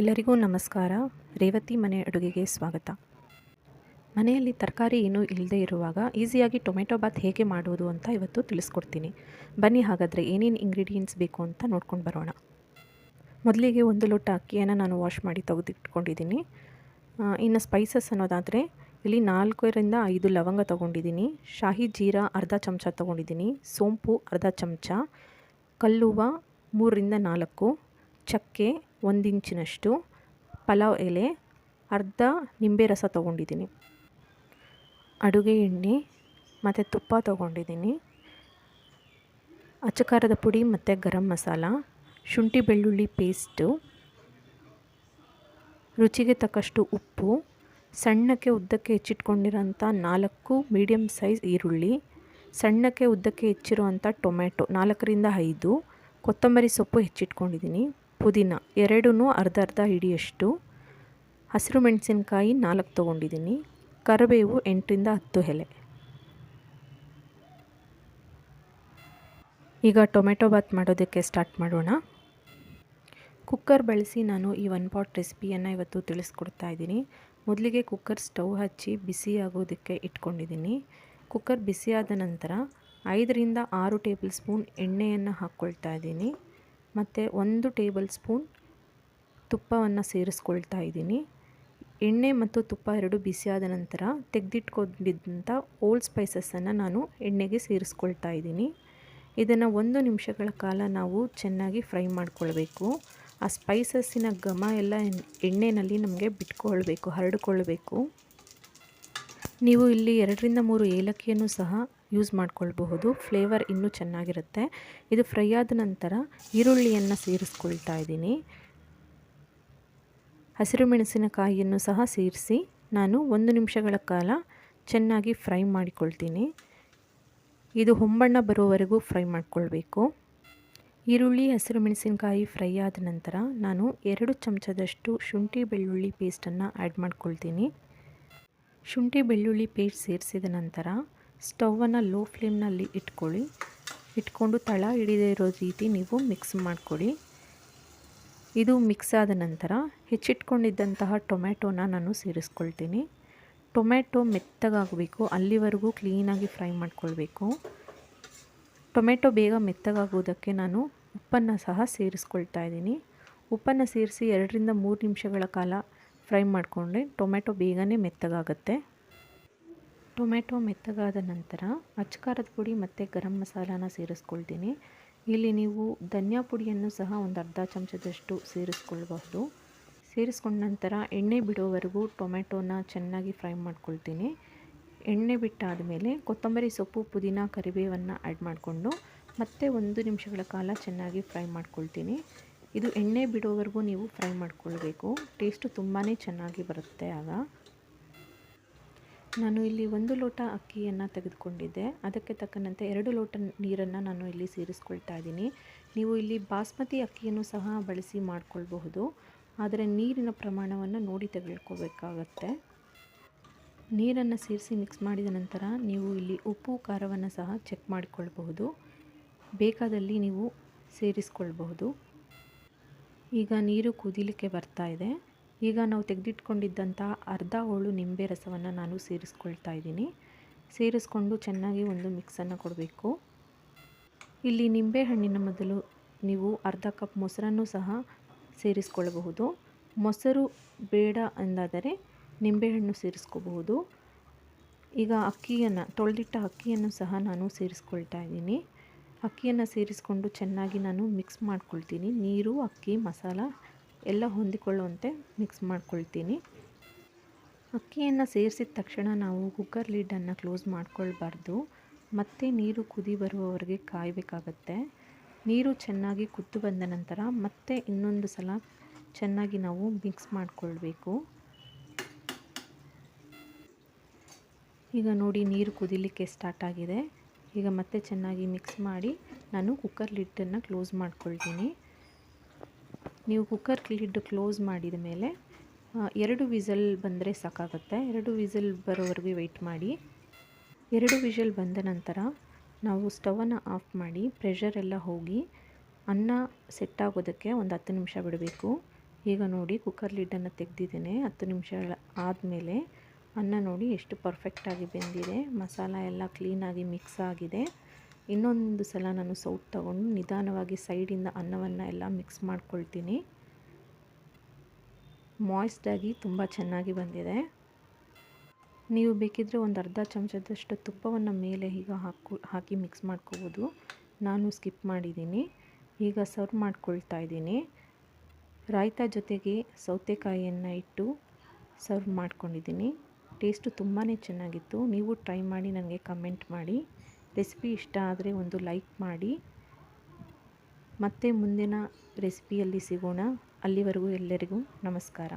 ಎಲ್ಲರಿಗೂ ನಮಸ್ಕಾರ. ರೇವತಿ ಮನೆ ಅಡುಗೆಗೆ ಸ್ವಾಗತ. ಮನೆಯಲ್ಲಿ ತರಕಾರಿ ಏನೂ ಇಲ್ಲದೇ ಇರುವಾಗ ಈಸಿಯಾಗಿ ಟೊಮೆಟೊ ಬಾತ್ ಹೇಗೆ ಮಾಡುವುದು ಅಂತ ಇವತ್ತು ತಿಳಿಸ್ಕೊಡ್ತೀನಿ. ಬನ್ನಿ ಹಾಗಾದರೆ ಏನೇನು ಇಂಗ್ರೀಡಿಯೆಂಟ್ಸ್ ಬೇಕು ಅಂತ ನೋಡ್ಕೊಂಡು ಬರೋಣ. ಮೊದಲಿಗೆ ಒಂದು ಲೋಟ ಅಕ್ಕಿಯನ್ನು ನಾನು ವಾಶ್ ಮಾಡಿ ತೆಗೆದಿಟ್ಕೊಂಡಿದ್ದೀನಿ. ಇನ್ನು ಸ್ಪೈಸಸ್ ಅನ್ನೋದಾದರೆ ಇಲ್ಲಿ ನಾಲ್ಕರಿಂದ ಐದು ಲವಂಗ ತೊಗೊಂಡಿದ್ದೀನಿ. ಶಾಹಿ ಜೀರಾ ಅರ್ಧ ಚಮಚ ತೊಗೊಂಡಿದ್ದೀನಿ. ಸೋಂಪು ಅರ್ಧ ಚಮಚ. ಕಲ್ಲುವ ಮೂರರಿಂದ ನಾಲ್ಕು. ಚಕ್ಕೆ ಒಂದು ಇಂಚಿನಷ್ಟು ಪಲಾವ್ ಎಲೆ, ಅರ್ಧ ನಿಂಬೆ ರಸ ತೊಗೊಂಡಿದ್ದೀನಿ. ಅಡುಗೆ ಎಣ್ಣೆ, ಮತ್ತು ತುಪ್ಪ ತೊಗೊಂಡಿದ್ದೀನಿ. ಅಚ್ಚಕಾರದ ಪುಡಿ ಮತ್ತು ಗರಂ ಮಸಾಲ, ಶುಂಠಿ ಬೆಳ್ಳುಳ್ಳಿ ಪೇಸ್ಟು ರುಚಿಗೆ ತಕ್ಕಷ್ಟು ಉಪ್ಪು, ಸಣ್ಣಕ್ಕೆ ಉದ್ದಕ್ಕೆ ಹೆಚ್ಚಿಟ್ಕೊಂಡಿರೋಂಥ ನಾಲ್ಕು ಮೀಡಿಯಮ್ ಸೈಜ್ ಈರುಳ್ಳಿ, ಸಣ್ಣಕ್ಕೆ ಉದ್ದಕ್ಕೆ ಹೆಚ್ಚಿರುವಂಥ ಟೊಮೆಟೊ ನಾಲ್ಕರಿಂದ ಐದು, ಕೊತ್ತಂಬರಿ ಸೊಪ್ಪು ಹೆಚ್ಚಿಟ್ಕೊಂಡಿದ್ದೀನಿ. ಪುದೀನ ಎರಡೂ ಅರ್ಧ ಅರ್ಧ ಹಿಡಿಯಷ್ಟು. ಹಸಿರು ಮೆಣಸಿನ್ಕಾಯಿ ನಾಲ್ಕು ತೊಗೊಂಡಿದ್ದೀನಿ. ಕರಿಬೇವು ಎಂಟರಿಂದ ಹತ್ತು ಎಲೆ. ಈಗ ಟೊಮೆಟೊ ಬಾತ್ ಮಾಡೋದಕ್ಕೆ ಸ್ಟಾರ್ಟ್ ಮಾಡೋಣ. ಕುಕ್ಕರ್ ಬಳಸಿ ನಾನು ಈ ಒನ್ ಪಾಟ್ ರೆಸಿಪಿಯನ್ನು ಇವತ್ತು ತಿಳಿಸ್ಕೊಡ್ತಾ ಇದ್ದೀನಿ. ಮೊದಲಿಗೆ ಕುಕ್ಕರ್ ಸ್ಟವ್ ಹಚ್ಚಿ ಬಿಸಿ ಆಗೋದಕ್ಕೆ ಇಟ್ಕೊಂಡಿದ್ದೀನಿ. ಕುಕ್ಕರ್ ಬಿಸಿಯಾದ ನಂತರ ಐದರಿಂದ ಆರು ಟೇಬಲ್ ಸ್ಪೂನ್ ಎಣ್ಣೆಯನ್ನು ಹಾಕ್ಕೊಳ್ತಾ ಇದ್ದೀನಿ. ಮತ್ತು ಒಂದು ಟೇಬಲ್ ಸ್ಪೂನ್ ತುಪ್ಪವನ್ನು ಸೇರಿಸ್ಕೊಳ್ತಾ ಇದ್ದೀನಿ. ಎಣ್ಣೆ ಮತ್ತು ತುಪ್ಪ ಎರಡು ಬಿಸಿಯಾದ ನಂತರ ತೆಗೆದಿಟ್ಕೊಂಡಿದ್ದಂಥ ಓಲ್ಡ್ ಸ್ಪೈಸಸ್ಸನ್ನು ನಾನು ಎಣ್ಣೆಗೆ ಸೇರಿಸ್ಕೊಳ್ತಾ ಇದ್ದೀನಿ. ಇದನ್ನು ಒಂದು ನಿಮಿಷಗಳ ಕಾಲ ನಾವು ಚೆನ್ನಾಗಿ ಫ್ರೈ ಮಾಡಿಕೊಳ್ಬೇಕು. ಆ ಸ್ಪೈಸಸ್ಸಿನ ಘಮ ಎಲ್ಲ ಎಣ್ಣೆಯಲ್ಲಿ ನಮಗೆ ಬಿಟ್ಕೊಳ್ಬೇಕು, ಹರಡಿಕೊಳ್ಬೇಕು. ನೀವು ಇಲ್ಲಿ ಎರಡರಿಂದ ಮೂರು ಏಲಕ್ಕಿಯನ್ನು ಸಹ ಯೂಸ್ ಮಾಡ್ಕೊಳ್ಬಹುದು. ಫ್ಲೇವರ್ ಇನ್ನೂ ಚೆನ್ನಾಗಿರುತ್ತೆ. ಇದು ಫ್ರೈ ಆದ ನಂತರ ಈರುಳ್ಳಿಯನ್ನು ಸೇರಿಸ್ಕೊಳ್ತಾ ಇದ್ದೀನಿ. ಹಸಿರು ಮೆಣಸಿನಕಾಯಿಯನ್ನು ಸಹ ಸೇರಿಸಿ ನಾನು ಒಂದು ನಿಮಿಷಗಳ ಕಾಲ ಚೆನ್ನಾಗಿ ಫ್ರೈ ಮಾಡಿಕೊಳ್ತೀನಿ. ಇದು ಹೊಂಬಣ್ಣ ಬರೋವರೆಗೂ ಫ್ರೈ ಮಾಡಿಕೊಳ್ಬೇಕು. ಈರುಳ್ಳಿ, ಹಸಿರು ಮೆಣಸಿನಕಾಯಿ ಫ್ರೈ ಆದ ನಂತರ ನಾನು ಎರಡು ಚಮಚದಷ್ಟು ಶುಂಠಿ ಬೆಳ್ಳುಳ್ಳಿ ಪೇಸ್ಟನ್ನು ಆ್ಯಡ್ ಮಾಡ್ಕೊಳ್ತೀನಿ. ಶುಂಠಿ ಬೆಳ್ಳುಳ್ಳಿ ಪೇಸ್ಟ್ ಸೇರಿಸಿದ ನಂತರ ಸ್ಟವನ್ನು ಲೋ ಫ್ಲೇಮ್ನಲ್ಲಿ ಇಟ್ಕೊಳ್ಳಿ. ಇಟ್ಕೊಂಡು ತಳ ಹಿಡಿದೇ ಇರೋ ರೀತಿ ನೀವು ಮಿಕ್ಸ್ ಮಾಡಿಕೊಡಿ. ಇದು ಮಿಕ್ಸ್ ಆದ ನಂತರ ಹೆಚ್ಚಿಟ್ಕೊಂಡಿದ್ದಂತಹ ಟೊಮೆಟೊನ ನಾನು ಸೇರಿಸ್ಕೊಳ್ತೀನಿ. ಟೊಮೆಟೊ ಮೆತ್ತಗಾಗಬೇಕು, ಅಲ್ಲಿವರೆಗೂ ಕ್ಲೀನಾಗಿ ಫ್ರೈ ಮಾಡ್ಕೊಳ್ಬೇಕು. ಟೊಮೆಟೊ ಬೇಗ ಮೆತ್ತಗಾಗೋದಕ್ಕೆ ನಾನು ಉಪ್ಪನ್ನು ಸಹ ಸೇರಿಸ್ಕೊಳ್ತಾ ಇದ್ದೀನಿ. ಉಪ್ಪನ್ನು ಸೇರಿಸಿ ಎರಡರಿಂದ ಮೂರು ನಿಮಿಷಗಳ ಕಾಲ ಫ್ರೈ ಮಾಡಿಕೊಂಡ್ರೆ ಟೊಮೆಟೊ ಬೇಗನೆ ಮೆತ್ತಗಾಗುತ್ತೆ. ಟೊಮೆಟೊ ಮೆತ್ತಗಾದ ನಂತರ ಅಚ್ಕಾರದ ಪುಡಿ ಮತ್ತು ಗರಂ ಮಸಾಲಾನ ಸೇರಿಸ್ಕೊಳ್ತೀನಿ. ಇಲ್ಲಿ ನೀವು ಧನಿಯಾ ಪುಡಿಯನ್ನು ಸಹ ಒಂದು ಅರ್ಧ ಚಮಚದಷ್ಟು ಸೇರಿಸ್ಕೊಳ್ಬಹುದು. ಸೇರಿಸ್ಕೊಂಡ ನಂತರ ಎಣ್ಣೆ ಬಿಡೋವರೆಗೂ ಟೊಮೆಟೊನ ಚೆನ್ನಾಗಿ ಫ್ರೈ ಮಾಡ್ಕೊಳ್ತೀನಿ. ಎಣ್ಣೆ ಬಿಟ್ಟಾದ ಮೇಲೆ ಕೊತ್ತಂಬರಿ ಸೊಪ್ಪು, ಪುದೀನ, ಕರಿಬೇವನ್ನು ಆ್ಯಡ್ ಮಾಡಿಕೊಂಡು ಮತ್ತೆ ಒಂದು ನಿಮಿಷಗಳ ಕಾಲ ಚೆನ್ನಾಗಿ ಫ್ರೈ ಮಾಡ್ಕೊಳ್ತೀನಿ. ಇದು ಎಣ್ಣೆ ಬಿಡೋವರೆಗೂ ನೀವು ಫ್ರೈ ಮಾಡ್ಕೊಳ್ಬೇಕು. ಟೇಸ್ಟು ತುಂಬಾ ಚೆನ್ನಾಗಿ ಬರುತ್ತೆ ಆಗ. ನಾನು ಇಲ್ಲಿ ಒಂದು ಲೋಟ ಅಕ್ಕಿಯನ್ನು ತೆಗೆದುಕೊಂಡಿದ್ದೆ. ಅದಕ್ಕೆ ತಕ್ಕನಂತೆ ಎರಡು ಲೋಟ ನೀರನ್ನು ನಾನು ಇಲ್ಲಿ ಸೇರಿಸ್ಕೊಳ್ತಾ ಇದ್ದೀನಿ. ನೀವು ಇಲ್ಲಿ ಬಾಸ್ಮತಿ ಅಕ್ಕಿಯನ್ನು ಸಹ ಬಳಸಿ ಮಾಡಿಕೊಳ್ಬಹುದು. ಆದರೆ ನೀರಿನ ಪ್ರಮಾಣವನ್ನು ನೋಡಿ ತೆಗೆದುಕೋಬೇಕಾಗತ್ತೆ ನೀರನ್ನು ಸೇರಿಸಿ ಮಿಕ್ಸ್ ಮಾಡಿದ ನಂತರ ನೀವು ಇಲ್ಲಿ ಉಪ್ಪು, ಖಾರವನ್ನು ಸಹ ಚೆಕ್ ಮಾಡಿಕೊಳ್ಬಹುದು. ಬೇಕಾದಲ್ಲಿ ನೀವು ಸೇರಿಸ್ಕೊಳ್ಬಹುದು. ಈಗ ನೀರು ಕುದಿಲಿಕ್ಕೆ ಬರ್ತಾ ಇದೆ. ಈಗ ನಾವು ತೆಗೆದಿಟ್ಕೊಂಡಿದ್ದಂಥ ಅರ್ಧ ಹೋಳು ನಿಂಬೆ ರಸವನ್ನು ನಾನು ಸೇರಿಸ್ಕೊಳ್ತಾ ಇದ್ದೀನಿ. ಸೇರಿಸ್ಕೊಂಡು ಚೆನ್ನಾಗಿ ಒಂದು ಮಿಕ್ಸನ್ನು ಕೊಡಬೇಕು. ಇಲ್ಲಿ ನಿಂಬೆ ಹಣ್ಣಿನ ಮೊದಲು ನೀವು ಅರ್ಧ ಕಪ್ ಮೊಸರನ್ನು ಸಹ ಸೇರಿಸ್ಕೊಳ್ಳಬಹುದು. ಮೊಸರು ಬೇಡ ಅಂದಾದರೆ ನಿಂಬೆಹಣ್ಣು ಸೇರಿಸ್ಕೋಬಹುದು. ಈಗ ಅಕ್ಕಿಯನ್ನು, ತೊಳೆದಿಟ್ಟ ಅಕ್ಕಿಯನ್ನು ಸಹ ನಾನು ಸೇರಿಸ್ಕೊಳ್ತಾ ಇದ್ದೀನಿ. ಅಕ್ಕಿಯನ್ನು ಸೇರಿಸ್ಕೊಂಡು ಚೆನ್ನಾಗಿ ನಾನು ಮಿಕ್ಸ್ ಮಾಡ್ಕೊಳ್ತೀನಿ. ನೀರು, ಅಕ್ಕಿ, ಮಸಾಲ ಎಲ್ಲ ಹೊಂದಿಕೊಳ್ಳುವಂತೆ ಮಿಕ್ಸ್ ಮಾಡ್ಕೊಳ್ತೀನಿ. ಅಕ್ಕಿಯನ್ನು ಸೇರಿಸಿದ ತಕ್ಷಣ ನಾವು ಕುಕ್ಕರ್ ಲೀಡನ್ನು ಕ್ಲೋಸ್ ಮಾಡ್ಕೊಳ್ಬಾರ್ದು. ಮತ್ತೆ ನೀರು ಕುದಿ ಬರುವವರೆಗೆ ಕಾಯಬೇಕಾಗತ್ತೆ. ನೀರು ಚೆನ್ನಾಗಿ ಕುದ್ದು ಬಂದ ನಂತರ ಮತ್ತೆ ಇನ್ನೊಂದು ಸಲ ಚೆನ್ನಾಗಿ ನಾವು ಮಿಕ್ಸ್ ಮಾಡಿಕೊಳ್ಬೇಕು. ಈಗ ನೋಡಿ ನೀರು ಕುದಿಲಿಕ್ಕೆ ಸ್ಟಾರ್ಟ್ ಆಗಿದೆ. ಈಗ ಮತ್ತೆ ಚೆನ್ನಾಗಿ ಮಿಕ್ಸ್ ಮಾಡಿ ನಾನು ಕುಕ್ಕರ್ ಲಿಡ್ಡನ್ನು ಕ್ಲೋಸ್ ಮಾಡ್ಕೊಳ್ತೀನಿ. ನೀವು ಕುಕ್ಕರ್ ಲಿಡ್ ಕ್ಲೋಸ್ ಮಾಡಿದ ಮೇಲೆ ಎರಡು ವಿಸಲ್ ಬಂದರೆ ಸಾಕಾಗುತ್ತೆ. ಎರಡು ವಿಸಲ್ ಬರೋವರೆಗೂ ವೆಯ್ಟ್ ಮಾಡಿ. ಎರಡು ವಿಸಲ್ ಬಂದ ನಂತರ ನಾವು ಸ್ಟವನ್ನು ಆಫ್ ಮಾಡಿ ಪ್ರೆಷರ್ ಎಲ್ಲ ಹೋಗಿ, ಅನ್ನ ಸೆಟ್ ಆಗೋದಕ್ಕೆ ಒಂದು ಹತ್ತು ನಿಮಿಷ ಬಿಡಬೇಕು. ಈಗ ನೋಡಿ ಕುಕ್ಕರ್ ಲಿಡ್ಡನ್ನು ತೆಗೆದಿದ್ದೇನೆ. ಹತ್ತು ನಿಮಿಷ ಆದಮೇಲೆ ಅನ್ನ ನೋಡಿ ಎಷ್ಟು ಪರ್ಫೆಕ್ಟಾಗಿ ಬೆಂದಿದೆ. ಮಸಾಲ ಎಲ್ಲ ಕ್ಲೀನಾಗಿ ಮಿಕ್ಸ್ ಆಗಿದೆ. ಇನ್ನೊಂದು ಸಲ ನಾನು ಸೌಟ್ ತಗೊಂಡು ನಿಧಾನವಾಗಿ ಸೈಡಿಂದ ಅನ್ನವನ್ನು ಎಲ್ಲ ಮಿಕ್ಸ್ ಮಾಡ್ಕೊಳ್ತೀನಿ. ಮಾಯ್ಸ್ಡಾಗಿ ತುಂಬ ಚೆನ್ನಾಗಿ ಬಂದಿದೆ. ನೀವು ಬೇಕಿದ್ದರೆ ಒಂದು ಅರ್ಧ ಚಮಚದಷ್ಟು ತುಪ್ಪವನ್ನು ಮೇಲೆ ಈಗ ಹಾಕು, ಹಾಕಿ ಮಿಕ್ಸ್ ಮಾಡ್ಕೋಬೋದು. ನಾನು ಸ್ಕಿಪ್ ಮಾಡಿದ್ದೀನಿ. ಈಗ ಸರ್ವ್ ಮಾಡ್ಕೊಳ್ತಾ ಇದ್ದೀನಿ. ರಾಯ್ತ ಜೊತೆಗೆ ಸೌತೆಕಾಯಿಯನ್ನು ಇಟ್ಟು ಸರ್ವ್ ಮಾಡ್ಕೊಂಡಿದ್ದೀನಿ. ಟೇಸ್ಟು ತುಂಬಾ ಚೆನ್ನಾಗಿತ್ತು. ನೀವು ಟ್ರೈ ಮಾಡಿ ನನಗೆ ಕಮೆಂಟ್ ಮಾಡಿ. ರೆಸಿಪಿ ಇಷ್ಟ ಆದರೆ ಒಂದು ಲೈಕ್ ಮಾಡಿ. ಮತ್ತೆ ಮುಂದಿನ ರೆಸಿಪಿಯಲ್ಲಿ ಸಿಗೋಣ. ಅಲ್ಲಿವರೆಗೂ ಎಲ್ಲರಿಗೂ ನಮಸ್ಕಾರ.